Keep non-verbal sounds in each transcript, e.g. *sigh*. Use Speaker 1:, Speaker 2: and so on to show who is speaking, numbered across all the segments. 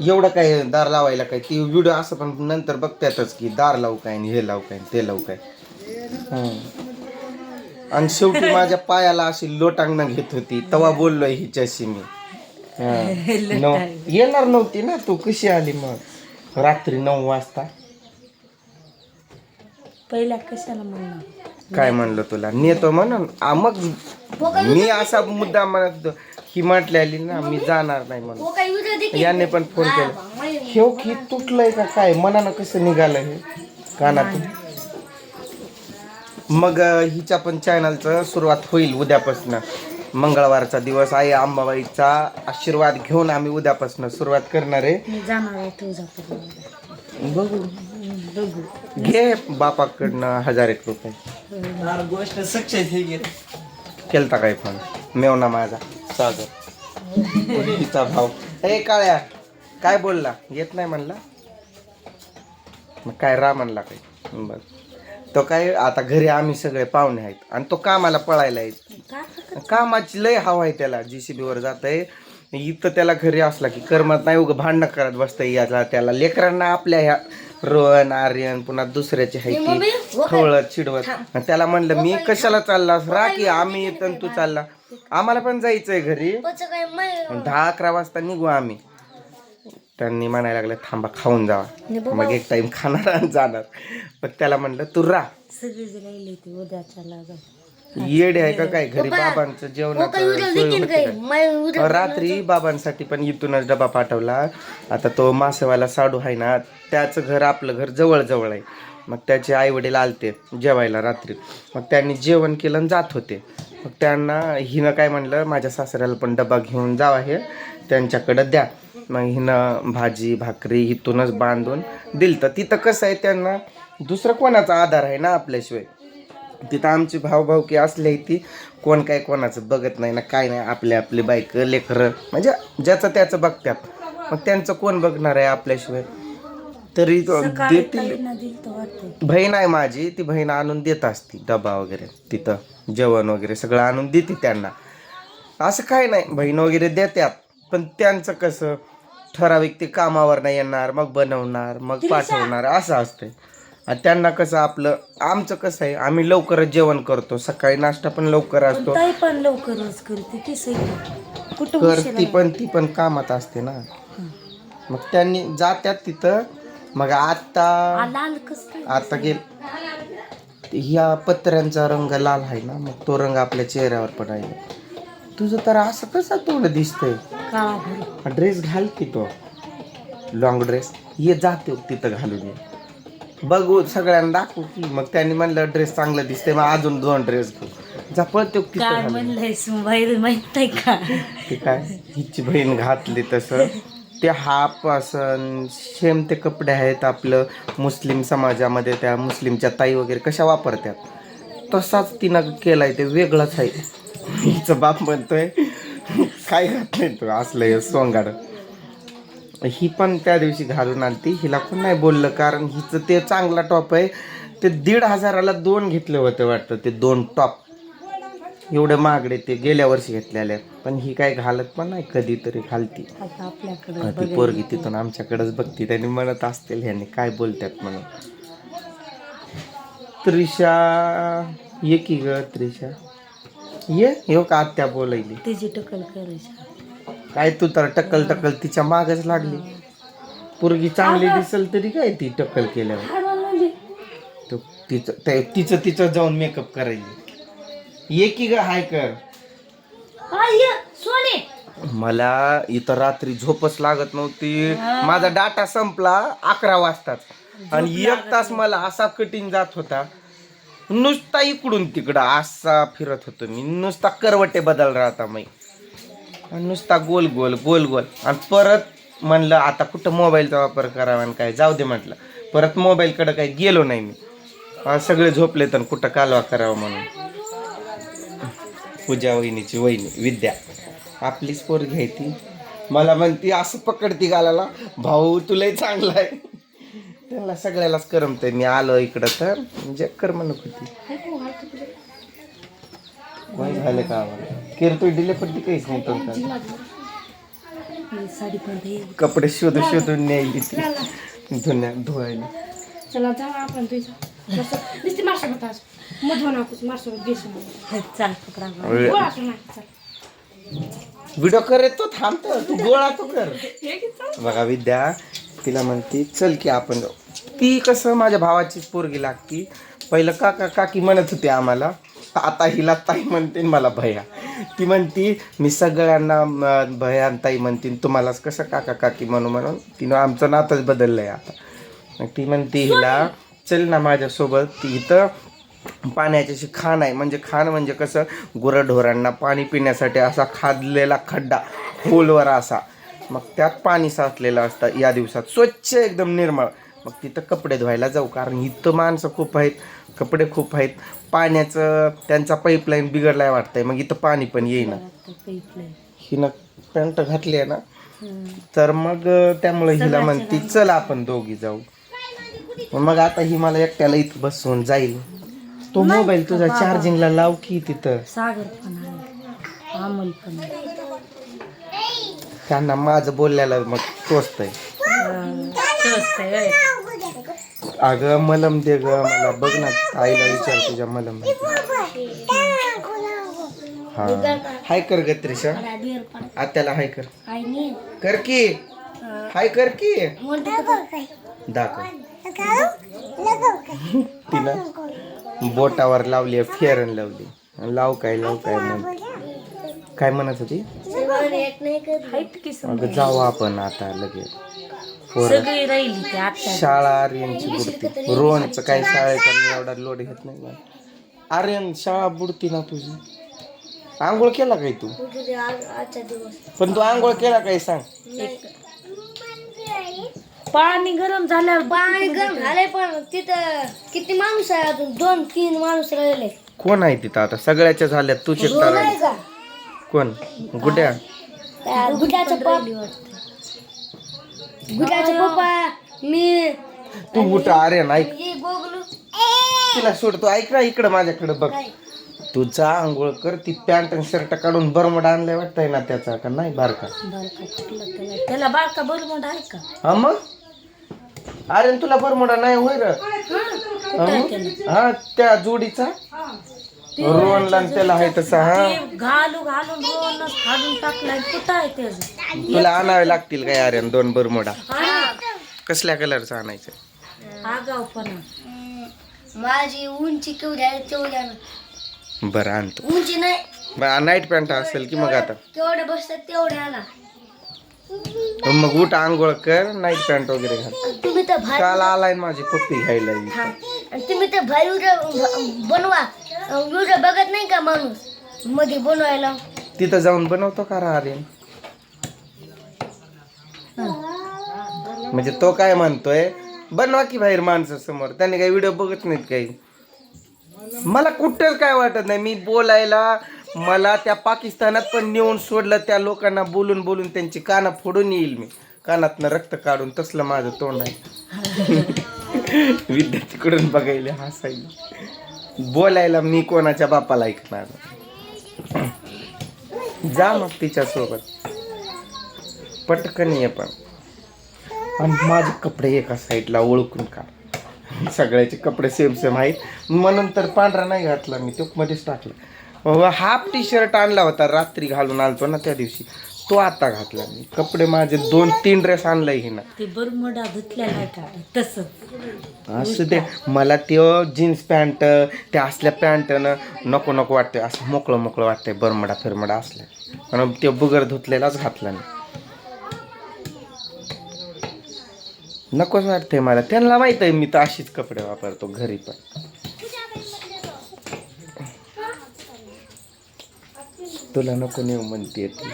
Speaker 1: एवढं काय दार लावायला काय ती व्हिडिओ असं पण नंतर बघतातच की दार लावू काय आणि हे लावू काय आणि ते लावू काय. आणि शेवटी *laughs* माझ्या पायाला अशी लोटांगण घेत होती तवा बोललोय हिच्याशी मी. *laughs* हा. नऊ- येणार नव्हती ना तू कशी आली मग? रात्री नऊ वाजता.
Speaker 2: पहिल्या कशाला म्हणणार?
Speaker 1: काय म्हणलं तुला? नेतो म्हणून. आ, मग मी असा मुद्दा म्हणत होतो ही म्हटलेली ना मी जाणार नाही म्हणून. याने पण फोन केला. हे की तुटलंय का काय? मनानं कसं निघालं हे? कानातून. मग हिच्या पण चॅनलचं सुरुवात होईल उद्यापासून. मंगळवारचा दिवस. आई अंबाबाईचा आशीर्वाद घेऊन आम्ही उद्यापासून सुरुवात करणार आहे.
Speaker 2: मी जाणार आहे तुळजापूरला.
Speaker 1: बघू.
Speaker 2: बघू
Speaker 1: घे बापाकडनं हजार एक रुपये.
Speaker 3: गोष्ट सक्सेस हे
Speaker 1: केलता काय फोन मेवना माझा. सागर. भाऊ? ए काळ्या काय बोलला? येत नाही म्हणला? मग काय रा म्हणला काय? बर. तो काय आता घरी आम्ही सगळे पाहुणे आहेत. आणि तो कामाला पळायला आहे कामाची लय हवा आहे त्याला. जी सी बीवर जात आहे इथं त्याला घरी असला की करमत नाही. उगं भांडणं करत बसतं याला त्याला. लेकरांना आपल्या ह्या रोहन आर्यन पुन्हा दुसऱ्याची आहे ती खवळत चिडवत. त्याला म्हणलं मी कशाला चाललास रा की आम्ही तू चालला. आम्हाला पण जायचंय घरी. दहा अकरा वाजता निघू आम्ही. त्यांनी म्हणायला लागले थांबा खाऊन जावा. मग एक टाइम खाणार आणि जाणार. मग त्याला म्हणलं तू रा
Speaker 2: सगळी उद्याच्या
Speaker 1: येडे आहे का काय घरी बाबांचं जेवणाचं सोय होती का? रात्री बाबांसाठी पण इथूनच डबा पाठवला. आता तो मासेवाला साडू आहे ना त्याचं घर आपलं घर जवळ जवळ आहे. मग त्याचे आई वडील आलते जेवायला रात्री. मग त्यांनी जेवण केलं आणि जात होते. मग त्यांना हिनं काय म्हणलं माझ्या सासऱ्याला पण डबा घेऊन जावा हे त्यांच्याकडं द्या. मग हिनं भाजी भाकरी इथूनच बांधून दिलं तर तिथं कसं आहे त्यांना दुसरं कोणाचा आधार आहे ना आपल्याशिवाय? तिथं आमची भाऊभाऊकी असली ती कोण काय कोणाचं बघत नाही ना काय नाही आपले आपले बायक लेकरं म्हणजे ज्याचं त्याचं बघतात. मग त्यांचं कोण बघणार आहे आपल्याशिवाय? तरी देतील. बहीण आहे माझी ती बहीण आणून देत असती डबा वगैरे तिथं जेवण वगैरे सगळं आणून देते त्यांना. असं काय नाही बहीण वगैरे देत्यात पण त्यांचं कसं ठराविक ते कामावर नाही येणार मग बनवणार मग पाठवणार असं असतंय. आणि त्यांना कसं आपलं आमचं कसं आहे आम्ही लवकरच जेवण करतो. सकाळी नाश्ता पण लवकर असतो.
Speaker 2: ताई पण लवकरच करते ती सगळी कुठं
Speaker 1: कर
Speaker 2: उशिरा
Speaker 1: ती पण ती पण कामात असते ना. मग त्यांनी जात्यात तिथं. मग आता
Speaker 2: कस काय
Speaker 1: आता गेल ह्या पत्र्यांचा रंग लाल आहे ना. मग तो रंग आपल्या चेहऱ्यावर पण आहे. तुझं तर असं कसं तोंड दिसतंय?
Speaker 2: काळा भर
Speaker 1: ड्रेस घाल की तो. Long dress. ये जाते तिथं घालून ये. बघू सगळ्यांना. दाखवू की मग त्यांनी म्हणलं ड्रेस चांगलं दिसतंय. मग अजून दोन ड्रेस घेऊ. जा पळतो
Speaker 2: काय म्हणलंय माहीत आहे का?
Speaker 1: ते काय? हिची बहीण घातली तसं. ते हाफ असं सेम ते कपडे आहेत आपलं मुस्लिम समाजामध्ये. त्या मुस्लिमच्या ताई वगैरे कशा वापरतात तसाच तिनं केलाय ते वेगळंच आहे. हिचं बाप म्हणतोय काय घात नाही तू? असलं सोंगाड. ही पण त्या दिवशी घालून आलती. हिला पण नाही बोललं कारण हिचं ते चांगला टॉप आहे. ते दीड हजाराला दोन घेतले होते वाटतं ते दोन टॉप एवढे महागडे ते गेल्या वर्षी घेतलेले. पण ही काय घालत पण नाही कधीतरी घालती. हा, ती पोरगी तिथून आमच्याकडेच बघती त्यांनी म्हणत असतील ह्यांनी काय बोलतात म्हणून. त्रिशा ये की ग त्रिशा. ये येऊ का आत्या बोलायली?
Speaker 2: तिची टकल करायची.
Speaker 1: काय तू तर टक्कल टक्कल तिच्या मागच लागली. पोरगी चांगली दिसल तरी काय ती टक्कल केल्यावर? तो तिचं ते- तिचं तिचं जाऊन मेकअप करायची. ये की ग हाय कर.
Speaker 2: सोने.
Speaker 1: मला इथं रात्री झोपच लागत नव्हती. माझा डाटा संपला अकरा वाजताच. आणि एक तास मला असा कटिंग जात होता. नुसता इकडून तिकडं असा फिरत होतो मी. नुसता करवटे बदल राहता मी आणि नुसता गोल गोल गोल गोल. आणि परत म्हणलं आता कुठं मोबाईलचा वापर करावा आणि काय? जाऊ दे म्हटलं. परत मोबाईलकडं काही गेलो नाही मी. सगळे झोपले तर कुठं कालवा करावा म्हणून. पूजा वहिनीची वहिनी विद्या. आपलीच पोर घ्यायची मला म्हणती असं पकडती गालाला. भाऊ तुलाही चांगला आहे. त्यांना सगळ्यालाच करमतंय. मी आलो इकडं तर. म्हणजे करमणूक होती. काय झालं का आम्हाला? किरतोय दिले पण ती काहीच नाही
Speaker 2: दे.
Speaker 1: कपडे शोधून शोधून न्यायली ती धुण्या धुवायला.
Speaker 4: चला जाऊ आपण तुझं
Speaker 1: व्हिडिओ कर तो थांबतो तू गोळा तू कर. बघा विद्या तिला म्हणते चल की आपण जाऊ. ती कसं माझ्या भावाची पोरगी लागती. पहिलं काका काकी म्हणत होते आम्हाला आता हिला ताई म्हणते मला भैया. ती म्हणती मी सगळ्यांना भयांताई म्हणतीन तुम्हालाच कसं काका काकी म्हणू म्हणून? तिनं आमचं नातच आहे आता. ती म्हणती हिला चल ना माझ्यासोबत. ती इथं पाण्याची अशी खाण आहे. म्हणजे खाण म्हणजे कसं? गुरंढोरांना पाणी पिण्यासाठी असा खादलेला खड्डा खोलवर असा. मग त्यात पाणी साचलेलं असतं. या दिवसात स्वच्छ एकदम निर्मळ. मग तिथं कपडे धुवायला जाऊ. कारण इथं माणसं खूप आहेत. कपडे खूप आहेत. पाण्याचं त्यांचा पाईपलाईन बिघडलाय वाटतंय. मग इथं पाणी पण येईना. हिनं पॅन्ट घातली आहे ना तर मग त्यामुळे हिला म्हणती चल आपण दोघी जाऊ. मग आता ही मला एकट्याला इथं बसवून जाईल. तो मोबाईल तुझा चार्जिंगला लाव की तिथं.
Speaker 2: सागर पण आहे. अमोल पण आहे.
Speaker 1: त्यांना माझं बोलल्याला मग टोचतंय
Speaker 2: होय.
Speaker 1: अगं मलम दे ग मला बघ ना आईला विचार तुझ्या मलम हा. हाय कर ग त्रिशा. आत्याला हाय कर. कर की. हाय कर की. दाखव. तिनं बोटावर लावली फेरन लावली. लाव काय लाव काय म्हण काय म्हणत होती? अगं जाऊ आपण आता लगेच. पोरं.
Speaker 2: सगळी राहिली ते आता
Speaker 1: शाळा आर्यनची बुडती. रोहनचं काही शाळेचा मी एवढा लोड घेत नाही. ना आर्यन शाळा बुडती ना तुझी? आंघोळ केला काय तू? पण तू आंघोळ केला काय सांग?
Speaker 2: पाणी गरम झाल्यावर
Speaker 4: पाणी गरम झालंय पण तिथं किती माणूस आहे अजून? दोन तीन माणूस राहिले.
Speaker 1: कोण आहे तिथं आता? सगळ्याच्या झाल्या तू शिकता
Speaker 4: नाही का?
Speaker 1: कोण? गुड्या?
Speaker 4: गुड्याचा पप्पा पप्पा मी
Speaker 1: तू उठ आर्यन ऐक
Speaker 4: ही गोगलू
Speaker 1: तिला सोड तू ऐक ना इकडं माझ्याकडे बघ. तू जा आंघोळ कर ती पॅन्ट आणि शर्ट काढून बरमोडा आणलाय वाटतंय ना त्याचा का? नाही बारका.
Speaker 2: त्याला. बारका बरोबर आहे का?
Speaker 1: हा मग? आर्यन तुला बरमोडा नाही होय र. हा त्या जोडीचा? रोहनला आणि त्याला आहे तसा हा.
Speaker 2: ते घालू घालून रोवणच फाडून टाकलाय. कुठं आहे त्याचं?
Speaker 1: तुला आणावे लागतील काय आर्यन? दोन बरमोडा. कसल्या कलरचा आणायचं?
Speaker 4: माझी उंची तेवढ्या
Speaker 1: बरं आणतो.
Speaker 4: उंची नाही.
Speaker 1: नाईट पॅन्ट असेल की मग आता?
Speaker 4: बसतात तेवढ्या आला
Speaker 1: मग उठ आंघोळ कर नाईट पॅन्ट वगैरे घाल.
Speaker 4: तुम्ही तर भाई
Speaker 1: काल आलाय माझी पप्पी घ्यायला इथं.
Speaker 4: आणि तुम्ही तर भाई व्हिडिओ बनवा. व्हिडिओ बघत नाही का माणूस? मध्ये बनवायला.
Speaker 1: तिथं जाऊन बनवतो का रे आर्यन? म्हणजे तो काय म्हणतोय? बनवा की बाहेर माणसासमोर. त्याने काही व्हिडिओ बघत नाहीत काही. मला कुठंच काय वाटत नाही. मी बोलायला मला त्या पाकिस्तानात पण नेऊन सोडलं त्या लोकांना बोलून बोलून त्यांची कानं फोडून येईल मी. कानातनं रक्त काढून तसलं माझं तोंड आहे. *laughs* विद्यार्थीकडून बघायला हसायला. बोलायला मी कोणाच्या बापाला ऐकणार *clears throat* जा मग तिच्यासोबत. पटकन ये पण. आणि माझे कपडे एका साईडला ओळखून काढ सगळ्याचे कपडे सेम सेम आहेत. म्हणून तर पांढरा नाही घातला मी तो मध्येच टाकला. हाफ टी शर्ट आणला होता रात्री घालून आलतो ना त्या दिवशी. तो आता घातला मी. कपडे माझे दोन तीन ड्रेस आणलाय हिनं.
Speaker 2: ते बरमोडा धुतलेला आहे का? तसं
Speaker 1: असं ते मला ते जीन्स पॅन्ट त्या असल्या पॅन्टनं नको नको वाटतंय. असं मोकळं मोकळं वाटतंय. बरमडा फिरमडा असल्या. म्हणून ते बुगर धुतलेलाच घातला मी. नकोच वाटतंय मला. त्यांना माहीत आहे मी तर अशीच कपडे वापरतो घरी पण. तुला नको नेऊ म्हणते ती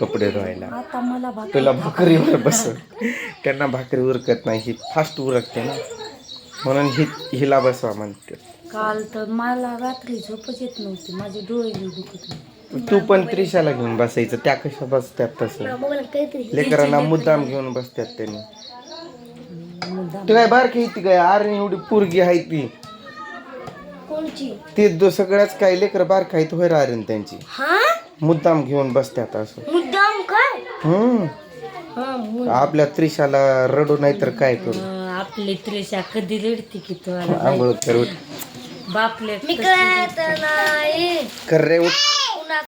Speaker 1: कपडे धुवायला.
Speaker 2: आता मला भाकर
Speaker 1: तुला भाकरीवर बस त्यांना भाकरी उरकत नाही ही फास्ट उरकते ना. म्हणून ही हिला बसवा म्हणते.
Speaker 2: काल तर मला रात्री झोपच येत नव्हती माझे डोळे दुखत होते.
Speaker 1: तू पण त्रिशाला घेऊन बसायचं त्या कशा बसतात तसं? लेकरांना मुद्दाम घेऊन बसतात त्यांनी. तू काय बारकी ती काय? अरे एवढी पोरगी आहे ती.
Speaker 4: कोणची?
Speaker 1: ती दो सगळ्याच काय लेकर बारका आहेत होय आर्यन त्यांची.
Speaker 4: हा?
Speaker 1: मुद्दाम घेऊन बसतात असं.
Speaker 4: मुद्दाम काय?
Speaker 1: हम्म.
Speaker 2: हा
Speaker 1: आपल्या त्रिशाला रडू नाही तर काय करू?
Speaker 2: आपली त्रिशा कधी रडते की तुम्हाला
Speaker 1: आंघोळ कर. उठ.
Speaker 2: बापले
Speaker 4: मी कळत नाही.
Speaker 1: कर रे उठ.